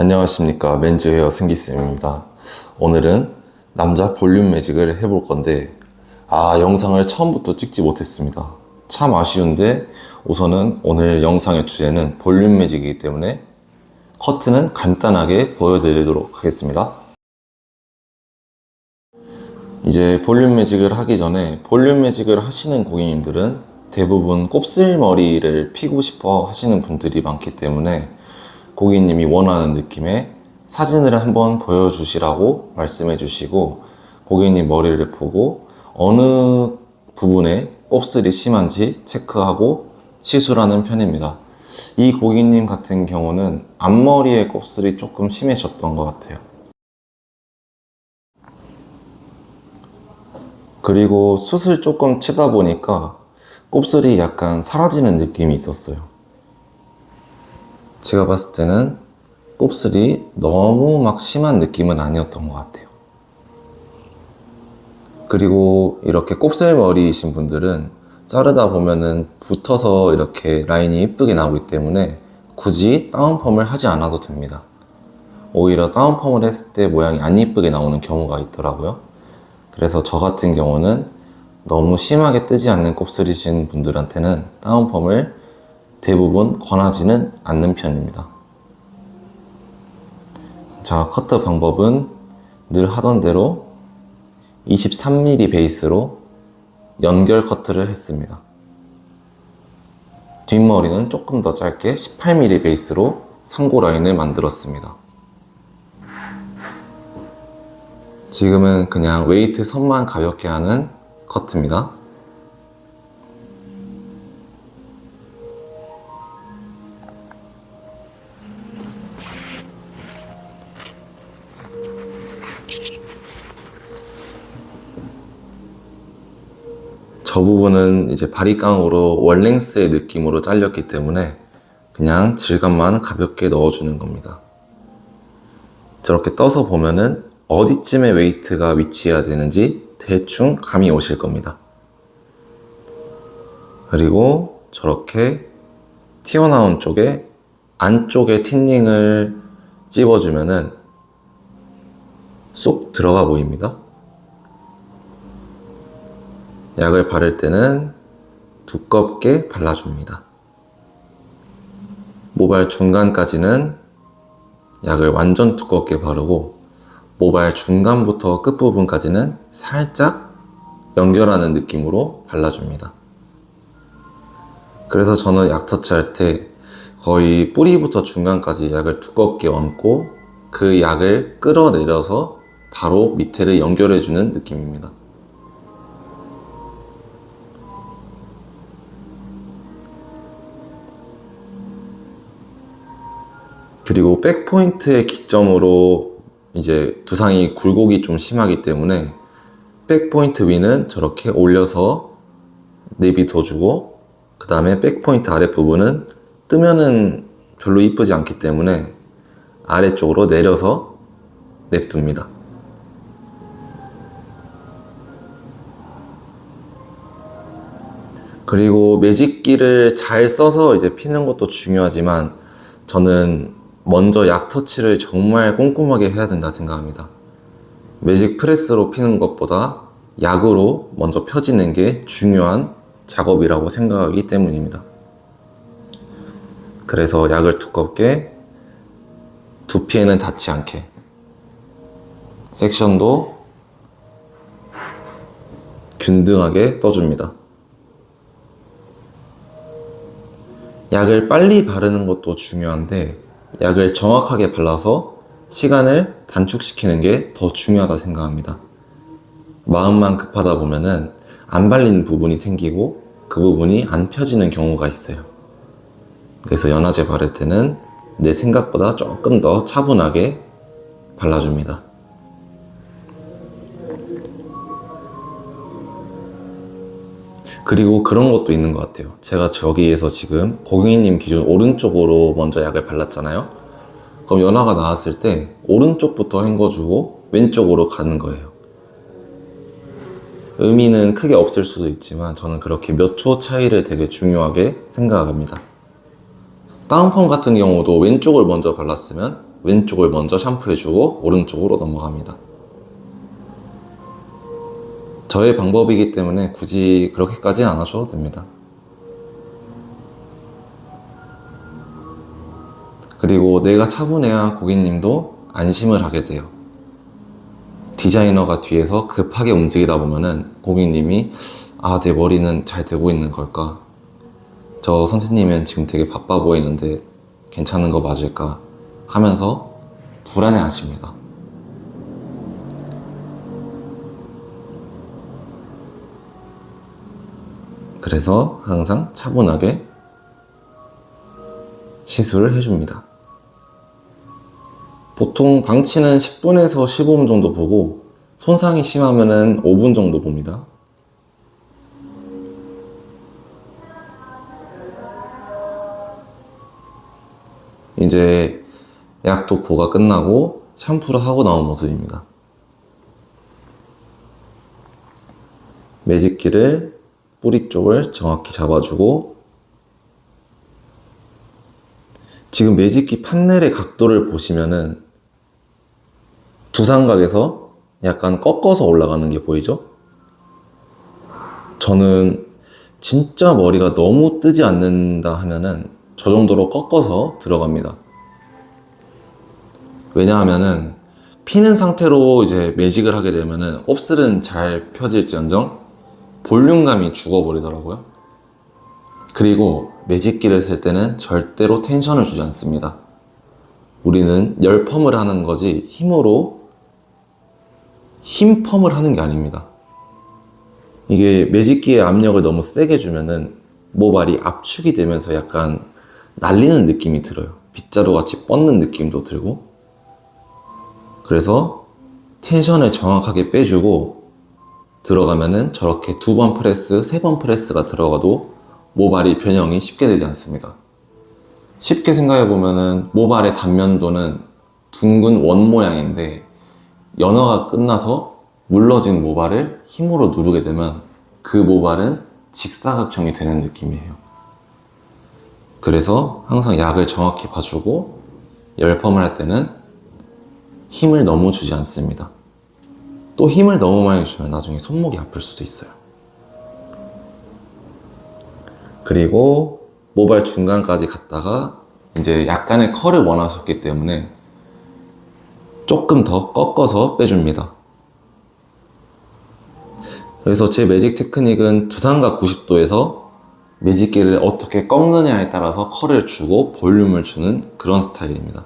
안녕하십니까. 맨즈 헤어 승기쌤입니다. 오늘은 남자 볼륨 매직을 해볼 건데 아 영상을 처음부터 찍지 못했습니다. 참 아쉬운데 우선은 오늘 영상의 주제는 볼륨 매직이기 때문에 커트는 간단하게 보여드리도록 하겠습니다. 이제 볼륨 매직을 하기 전에 볼륨 매직을 하시는 고객님들은 대부분 곱슬머리를 피고 싶어 하시는 분들이 많기 때문에 고객님이 원하는 느낌의 사진을 한번 보여주시라고 말씀해 주시고 고객님 머리를 보고 어느 부분에 곱슬이 심한지 체크하고 시술하는 편입니다. 이 고객님 같은 경우는 앞머리에 곱슬이 조금 심해졌던 것 같아요. 그리고 숱을 조금 치다 보니까 곱슬이 약간 사라지는 느낌이 있었어요. 제가 봤을 때는 곱슬이 너무 막 심한 느낌은 아니었던 것 같아요. 그리고 이렇게 곱슬머리이신 분들은 자르다 보면은 붙어서 이렇게 라인이 이쁘게 나오기 때문에 굳이 다운펌을 하지 않아도 됩니다. 오히려 다운펌을 했을 때 모양이 안 이쁘게 나오는 경우가 있더라고요. 그래서 저 같은 경우는 너무 심하게 뜨지 않는 곱슬이신 분들한테는 다운펌을 대부분 권하지는 않는 편입니다. 자, 커트 방법은 늘 하던 대로 23mm 베이스로 연결 커트를 했습니다. 뒷머리는 조금 더 짧게 18mm 베이스로 상고 라인을 만들었습니다. 지금은 그냥 웨이트 선만 가볍게 하는 커트입니다. 저 부분은 이제 바리깡으로 월랭스의 느낌으로 잘렸기 때문에 그냥 질감만 가볍게 넣어주는 겁니다. 저렇게 떠서 보면은 어디쯤에 웨이트가 위치해야 되는지 대충 감이 오실 겁니다. 그리고 저렇게 튀어나온 쪽에 안쪽에 틴닝을 찝어주면은 쏙 들어가 보입니다. 약을 바를 때는 두껍게 발라줍니다. 모발 중간까지는 약을 완전 두껍게 바르고 모발 중간부터 끝부분까지는 살짝 연결하는 느낌으로 발라줍니다. 그래서 저는 약 터치할 때 거의 뿌리부터 중간까지 약을 두껍게 얹고 그 약을 끌어내려서 바로 밑에를 연결해주는 느낌입니다. 그리고 백포인트의 기점으로 이제 두상이 굴곡이 좀 심하기 때문에 백포인트 위는 저렇게 올려서 내비둬주고 그 다음에 백포인트 아랫부분은 뜨면은 별로 이쁘지 않기 때문에 아래쪽으로 내려서 냅둡니다. 그리고 매직기를 잘 써서 이제 피는 것도 중요하지만 저는 먼저 약 터치를 정말 꼼꼼하게 해야 된다 생각합니다. 매직 프레스로 피는 것보다 약으로 먼저 펴지는 게 중요한 작업이라고 생각하기 때문입니다. 그래서 약을 두껍게 두피에는 닿지 않게 섹션도 균등하게 떠줍니다. 약을 빨리 바르는 것도 중요한데 약을 정확하게 발라서 시간을 단축시키는 게 더 중요하다 생각합니다. 마음만 급하다 보면은 안 발리는 부분이 생기고 그 부분이 안 펴지는 경우가 있어요. 그래서 연화제 바를 때는 내 생각보다 조금 더 차분하게 발라줍니다. 그리고 그런 것도 있는 것 같아요. 제가 저기에서 지금 고객님 기준 오른쪽으로 먼저 약을 발랐잖아요. 그럼 연화가 나왔을 때 오른쪽부터 헹궈주고 왼쪽으로 가는 거예요. 의미는 크게 없을 수도 있지만 저는 그렇게 몇 초 차이를 되게 중요하게 생각합니다. 다운펌 같은 경우도 왼쪽을 먼저 발랐으면 왼쪽을 먼저 샴푸해주고 오른쪽으로 넘어갑니다. 저의 방법이기 때문에 굳이 그렇게까지는 안 하셔도 됩니다. 그리고 내가 차분해야 고객님도 안심을 하게 돼요. 디자이너가 뒤에서 급하게 움직이다 보면은 고객님이 아, 내 머리는 잘 되고 있는 걸까? 저 선생님은 지금 되게 바빠 보이는데 괜찮은 거 맞을까? 하면서 불안해 하십니다. 그래서 항상 차분하게 시술을 해줍니다. 보통 방치는 10분에서 15분 정도 보고 손상이 심하면은 5분 정도 봅니다. 이제 약 도포가 끝나고 샴푸를 하고 나온 모습입니다. 매직기를 뿌리 쪽을 정확히 잡아주고 지금 매직기 판넬의 각도를 보시면은 두상각에서 약간 꺾어서 올라가는 게 보이죠? 저는 진짜 머리가 너무 뜨지 않는다 하면은 저 정도로 꺾어서 들어갑니다. 왜냐하면은 피는 상태로 이제 매직을 하게 되면은 곱슬은 잘 펴질지언정 볼륨감이 죽어버리더라고요. 그리고 매직기를 쓸 때는 절대로 텐션을 주지 않습니다. 우리는 열펌을 하는 거지 힘으로 힘 펌을 하는 게 아닙니다. 이게 매직기의 압력을 너무 세게 주면은 모발이 압축이 되면서 약간 날리는 느낌이 들어요. 빗자루 같이 뻗는 느낌도 들고. 그래서 텐션을 정확하게 빼주고 들어가면은 저렇게 두 번 프레스, 세 번 프레스가 들어가도 모발이 변형이 쉽게 되지 않습니다. 쉽게 생각해 보면은 모발의 단면도는 둥근 원 모양인데 연화가 끝나서 물러진 모발을 힘으로 누르게 되면 그 모발은 직사각형이 되는 느낌이에요. 그래서 항상 약을 정확히 봐주고 열펌을 할 때는 힘을 너무 주지 않습니다. 또 힘을 너무 많이 주면 나중에 손목이 아플 수도 있어요. 그리고 모발 중간까지 갔다가 이제 약간의 컬을 원하셨기 때문에 조금 더 꺾어서 빼줍니다. 그래서 제 매직 테크닉은 두상각 90도에서 매직기를 어떻게 꺾느냐에 따라서 컬을 주고 볼륨을 주는 그런 스타일입니다.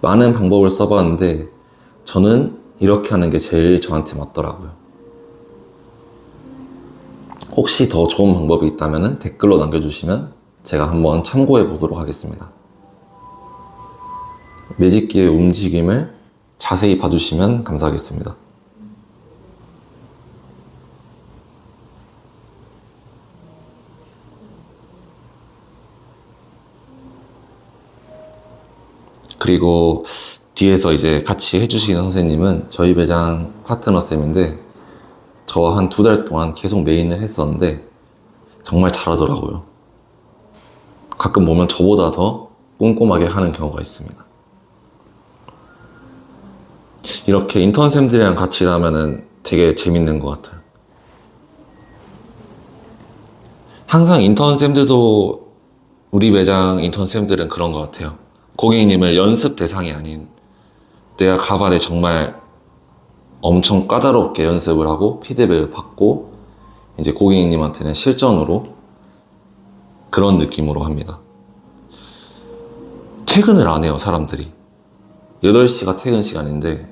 많은 방법을 써봤는데 저는 이렇게 하는 게 제일 저한테 맞더라고요. 혹시 더 좋은 방법이 있다면 댓글로 남겨주시면 제가 한번 참고해 보도록 하겠습니다. 매직기의 움직임을 자세히 봐주시면 감사하겠습니다. 그리고 뒤에서 이제 같이 해주시는 선생님은 저희 매장 파트너 쌤인데 저와 한두 달 동안 계속 메인을 했었는데 정말 잘하더라고요. 가끔 보면 저보다 더 꼼꼼하게 하는 경우가 있습니다. 이렇게 인턴쌤들이랑 같이 일하면은 되게 재밌는 것 같아요. 항상 인턴쌤들도 우리 매장 인턴쌤들은 그런 것 같아요. 고객님을 연습 대상이 아닌 내가 가발에 정말 엄청 까다롭게 연습을 하고 피드백을 받고 이제 고객님한테는 실전으로 그런 느낌으로 합니다. 퇴근을 안 해요, 사람들이. 8시가 퇴근 시간인데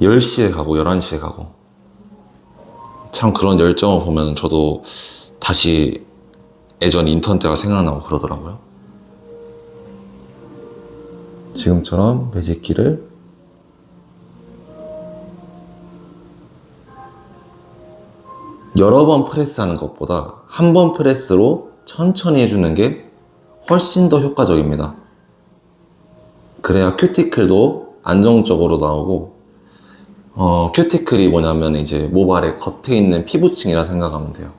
10시에 가고 11시에 가고 참 그런 열정을 보면 저도 다시 예전 인턴 때가 생각나고 그러더라고요. 지금처럼 매직기를 여러 번 프레스하는 것보다 한 번 프레스로 천천히 해주는 게 훨씬 더 효과적입니다. 그래야 큐티클도 안정적으로 나오고 어, 큐티클이 뭐냐면 이제 모발의 겉에 있는 피부층이라 생각하면 돼요.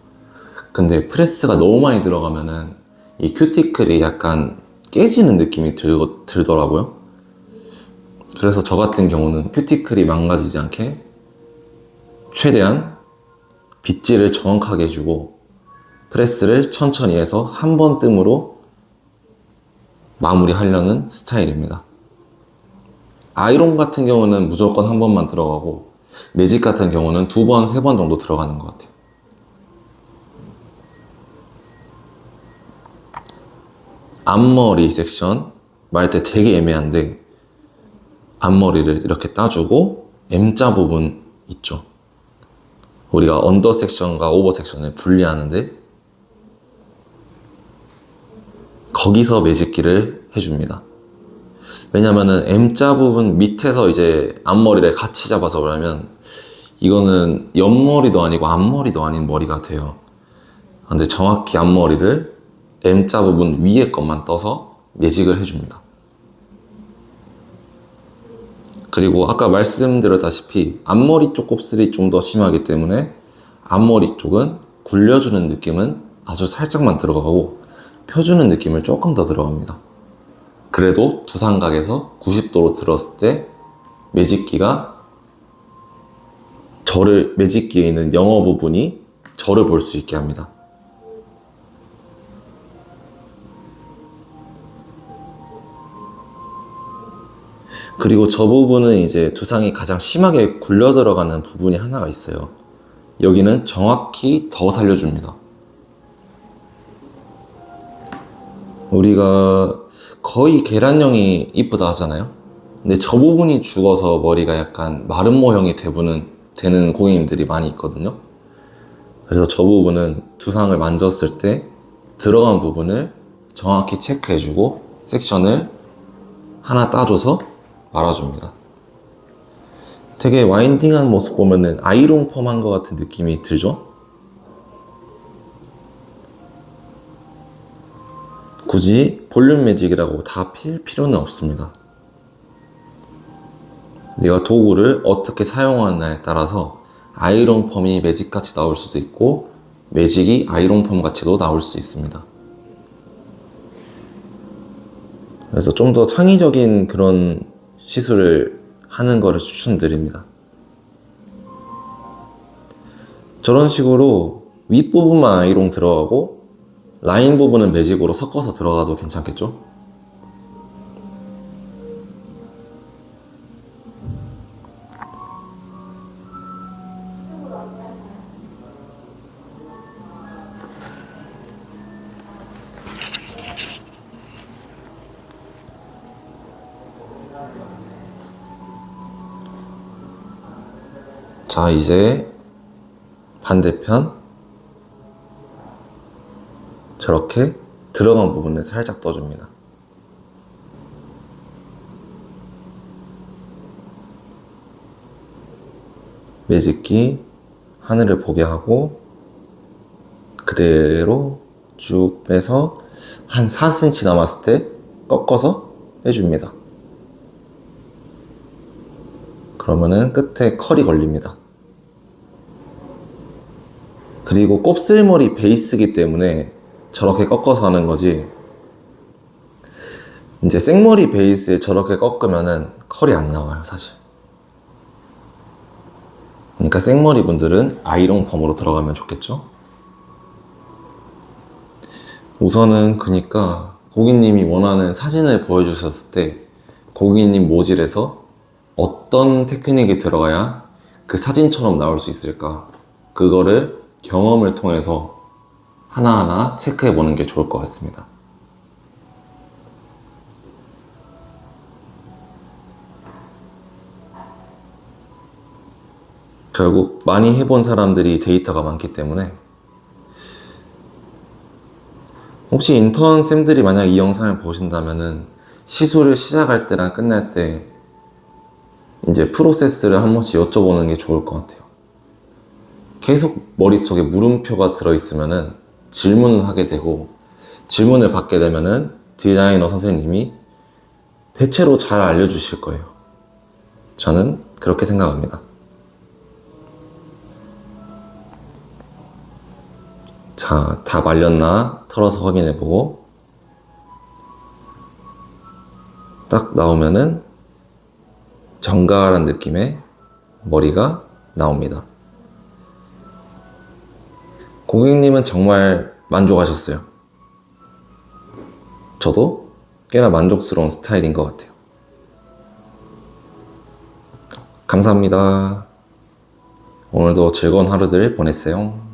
근데 프레스가 너무 많이 들어가면은 이 큐티클이 약간 깨지는 느낌이 들, 들더라고요. 그래서 저 같은 경우는 큐티클이 망가지지 않게 최대한 빗질을 정확하게 해주고 프레스를 천천히 해서 한 번 뜸으로 마무리하려는 스타일입니다. 아이론 같은 경우는 무조건 한 번만 들어가고 매직 같은 경우는 두 번, 세 번 정도 들어가는 것 같아요. 앞머리 섹션 말 때 되게 애매한데 앞머리를 이렇게 따주고 M자 부분 있죠. 우리가 언더 섹션과 오버 섹션을 분리하는데 거기서 매직기를 해줍니다. 왜냐면은 M자 부분 밑에서 이제 앞머리를 같이 잡아서 그러면 이거는 옆머리도 아니고 앞머리도 아닌 머리가 돼요. 근데 정확히 앞머리를 M자 부분 위에 것만 떠서 매직을 해줍니다. 그리고 아까 말씀드렸다시피 앞머리 쪽 곱슬이 좀 더 심하기 때문에 앞머리 쪽은 굴려주는 느낌은 아주 살짝만 들어가고 펴주는 느낌을 조금 더 들어갑니다. 그래도 두상각에서 90도로 들었을 때 매직기가 저를 매직기에 있는 영어 부분이 저를 볼 수 있게 합니다. 그리고 저 부분은 이제 두상이 가장 심하게 굴려 들어가는 부분이 하나가 있어요. 여기는 정확히 더 살려줍니다. 우리가 거의 계란형이 이쁘다 하잖아요. 근데 저 부분이 죽어서 머리가 약간 마른 모형이 대부분 되는 고객님들이 많이 있거든요. 그래서 저 부분은 두상을 만졌을 때 들어간 부분을 정확히 체크해주고 섹션을 하나 따줘서 말아줍니다. 되게 와인딩한 모습 보면은 아이롱 펌한 것 같은 느낌이 들죠? 굳이 볼륨 매직이라고 다 필 필요는 없습니다. 내가 도구를 어떻게 사용하느냐에 따라서 아이롱 펌이 매직 같이 나올 수도 있고 매직이 아이롱 펌 같이도 나올 수 있습니다. 그래서 좀 더 창의적인 그런 시술을 하는 거를 추천드립니다. 저런 식으로 윗부분만 아이롱 들어가고 라인 부분은 매직으로 섞어서 들어가도 괜찮겠죠? 자, 이제 반대편 저렇게 들어간 부분을 살짝 떠줍니다. 매직기 하늘을 보게 하고 그대로 쭉 빼서 한 4cm 남았을 때 꺾어서 해줍니다. 그러면은 끝에 컬이 걸립니다. 그리고 곱슬머리 베이스기 때문에 저렇게 꺾어서 하는 거지. 이제 생머리 베이스에 저렇게 꺾으면은 컬이 안 나와요, 사실. 그러니까 생머리 분들은 아이롱 펌으로 들어가면 좋겠죠? 우선은 그니까 고객님이 원하는 사진을 보여주셨을 때 고객님 모질에서 어떤 테크닉이 들어가야 그 사진처럼 나올 수 있을까? 그거를 경험을 통해서 하나하나 체크해 보는 게 좋을 것 같습니다. 결국 많이 해본 사람들이 데이터가 많기 때문에 혹시 인턴 쌤들이 만약 이 영상을 보신다면은 시술을 시작할 때랑 끝날 때 이제 프로세스를 한 번씩 여쭤보는 게 좋을 것 같아요. 계속 머릿속에 물음표가 들어있으면은 질문을 하게 되고 질문을 받게 되면은 디자이너 선생님이 대체로 잘 알려주실 거예요. 저는 그렇게 생각합니다. 자, 다 말렸나 털어서 확인해 보고 딱 나오면은 정갈한 느낌의 머리가 나옵니다. 고객님은 정말 만족하셨어요. 저도 꽤나 만족스러운 스타일인 것 같아요. 감사합니다. 오늘도 즐거운 하루들 보내세요.